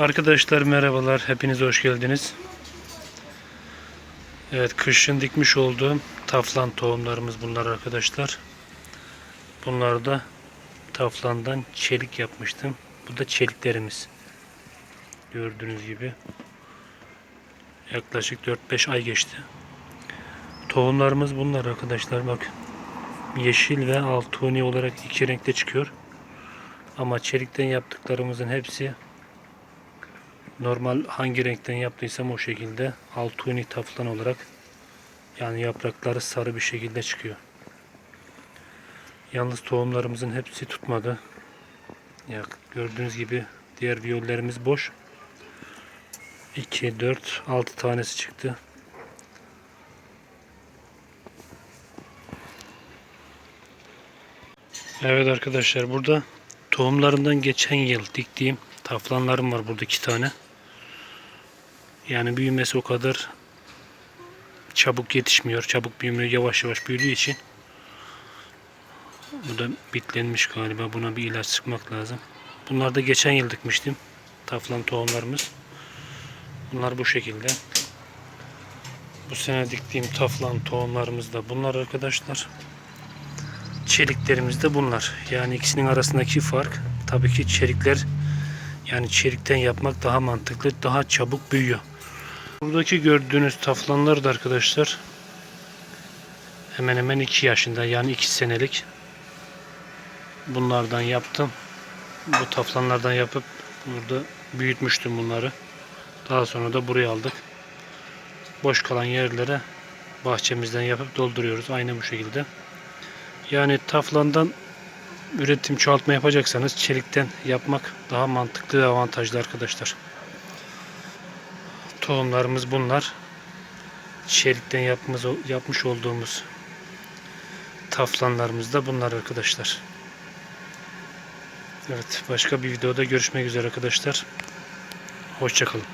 Arkadaşlar merhabalar. Hepiniz hoş geldiniz. Evet kışın dikmiş olduğum taflan tohumlarımız bunlar arkadaşlar. Bunlar da taflandan çelik yapmıştım. Bu da çeliklerimiz. Gördüğünüz gibi. Yaklaşık 4-5 ay geçti. Tohumlarımız bunlar arkadaşlar bak. Yeşil ve altuni olarak iki renkte çıkıyor. Ama çelikten yaptıklarımızın hepsi normal hangi renkten yaptıysam o şekilde altuni taflan olarak yani yaprakları sarı bir şekilde çıkıyor. Yalnız tohumlarımızın hepsi tutmadı. Ya gördüğünüz gibi diğer viyollerimiz boş. 2, 4, 6 tanesi çıktı. Evet arkadaşlar burada tohumlarından geçen yıl diktiğim taflanlarım var burada iki tane. Yani büyümesi o kadar çabuk yetişmiyor. Çabuk büyümüyor. Yavaş yavaş büyüdüğü için. Bu da bitlenmiş galiba. Buna bir ilaç sıkmak lazım. Bunlar da geçen yıl dikmiştim. Taflan tohumlarımız. Bunlar bu şekilde. Bu sene diktiğim taflan tohumlarımız da bunlar arkadaşlar. Çeliklerimiz de bunlar. Yani ikisinin arasındaki fark tabii ki çelikler yani çelikten yapmak daha mantıklı, daha çabuk büyüyor. Buradaki gördüğünüz taflanlar da arkadaşlar hemen hemen 2 yaşında yani 2 senelik. Bunlardan yaptım. Bu taflanlardan yapıp burada büyütmüştüm bunları. Daha sonra da buraya aldık. Boş kalan yerlere bahçemizden yapıp dolduruyoruz. Aynı bu şekilde. Yani taflandan üretim çoğaltma yapacaksanız çelikten yapmak daha mantıklı ve avantajlı arkadaşlar. Tohumlarımız bunlar. Çelikten yapmış, yapmış olduğumuz taflanlarımız da bunlar arkadaşlar. Evet başka bir videoda görüşmek üzere arkadaşlar. Hoşçakalın.